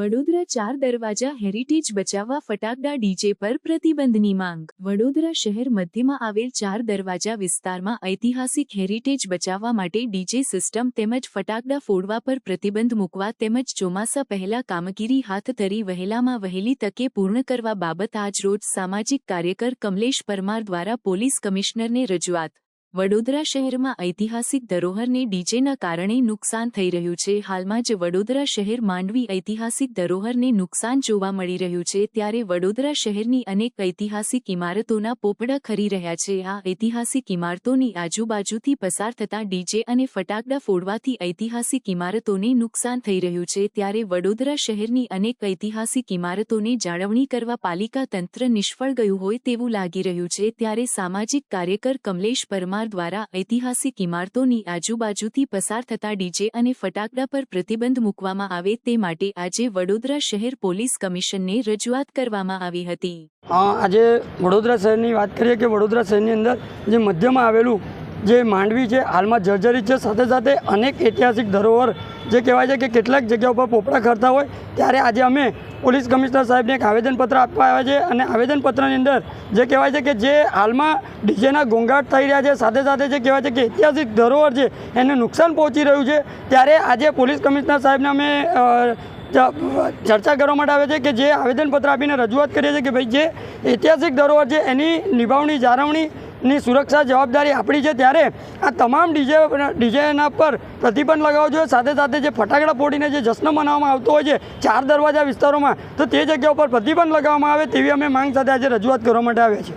વડોદરા ચાર દરવાજા હેરિટેજ બચાવવા ફટાકડા ડીજે પર પ્રતિબંધની માંગ. વડોદરા શહેર મધ્યમાં આવેલ ચાર દરવાજા વિસ્તારમાં ઐતિહાસિક હેરિટેજ બચાવવા માટે ડીજે સિસ્ટમ તેમજ ફટાકડા ફોડવા પર પ્રતિબંધ મૂકવા તેમજ ચોમાસા પહેલા કામગીરી હાથ ધરી વહેલામાં વહેલી તકે પૂર્ણ કરવા બાબત આજરોજ સામાજિક કાર્યકર કમલેશ પરમાર દ્વારા પોલીસ કમિશનરને રજૂઆત વડોદરા શહેરમાં ઐતિહાસિક ધરોહરને ડીજેના કારણે નુકસાન થઈ રહ્યું છે. હાલમાં જ વડોદરા શહેર માંડવી ઐતિહાસિક ધરોહરને નુકસાન જોવા મળી રહ્યું છે. ત્યારે વડોદરા શહેરની અનેક ઐતિહાસિક ઇમારતોના પોપડા ખરી રહ્યા છે. આ ઐતિહાસિક ઇમારતોની આજુબાજુથી પસાર થતા ડીજે અને ફટાકડા ફોડવાથી ઐતિહાસિક ઇમારતોને નુકસાન થઈ રહ્યું છે. ત્યારે વડોદરા શહેરની અનેક ઐતિહાસિક ઇમારતોને જાળવણી કરવા પાલિકા તંત્ર નિષ્ફળ ગયું હોય તેવું લાગી રહ્યું છે. ત્યારે સામાજિક કાર્યકર કમલેશ પરમાર દ્વારા ઐતિહાસિક ઇમારતોની આજુબાજુથી પસાર થતા ડીજે અને ફટાકડા પર પ્રતિબંધ મૂકવામાં આવે તે માટે આજે વડોદરા શહેર પોલીસ કમિશનને રજૂઆત કરવામાં આવી હતી. આજે વડોદરા શહેરની વાત કરીએ કે વડોદરા શહેરની અંદર જે મધ્યમાં આવેલું જે માંડવી છે, હાલમાં જર્જરિત છે, સાથે સાથે અનેક ઐતિહાસિક ધરોહર જે કહેવાય છે કે કેટલાક જગ્યા ઉપર પોપડા કરતા હોય, ત્યારે આજે અમે પોલીસ કમિશનર સાહેબને એક આવેદનપત્ર આપવા આવ્યા છે અને આવેદનપત્રની અંદર જે કહેવાય છે કે જે હાલમાં ડીજેના ઘોંઘાટ થઈ રહ્યા છે, સાથે સાથે જે કહેવાય છે કે ઐતિહાસિક ધરોહર છે, એને નુકસાન પહોંચી રહ્યું છે, ત્યારે આજે પોલીસ કમિશનર સાહેબને અમે ચર્ચા કરવા માટે આવે છે કે જે આવેદનપત્ર આપીને રજૂઆત કરીએ છીએ કે ભાઈ જે ઐતિહાસિક ધરોહર છે, એની નિભાવણી જાળવણીની સુરક્ષા જવાબદારી આપણી છે ત્યારે આ તમામ ડીજે ડીજેના પર પ્રતિબંધ લગાવવો જોઈએ. સાથે સાથે જે ફટાકડા ફોડીને જે જશ્ન મનાવવામાં આવતો હોય છે, ચાર દરવાજા વિસ્તારોમાં, તો તે જગ્યા ઉપર પ્રતિબંધ લગાવવામાં આવે તેવી અમે માંગ સાથે આજે રજૂઆત કરવા માટે આવ્યા છીએ.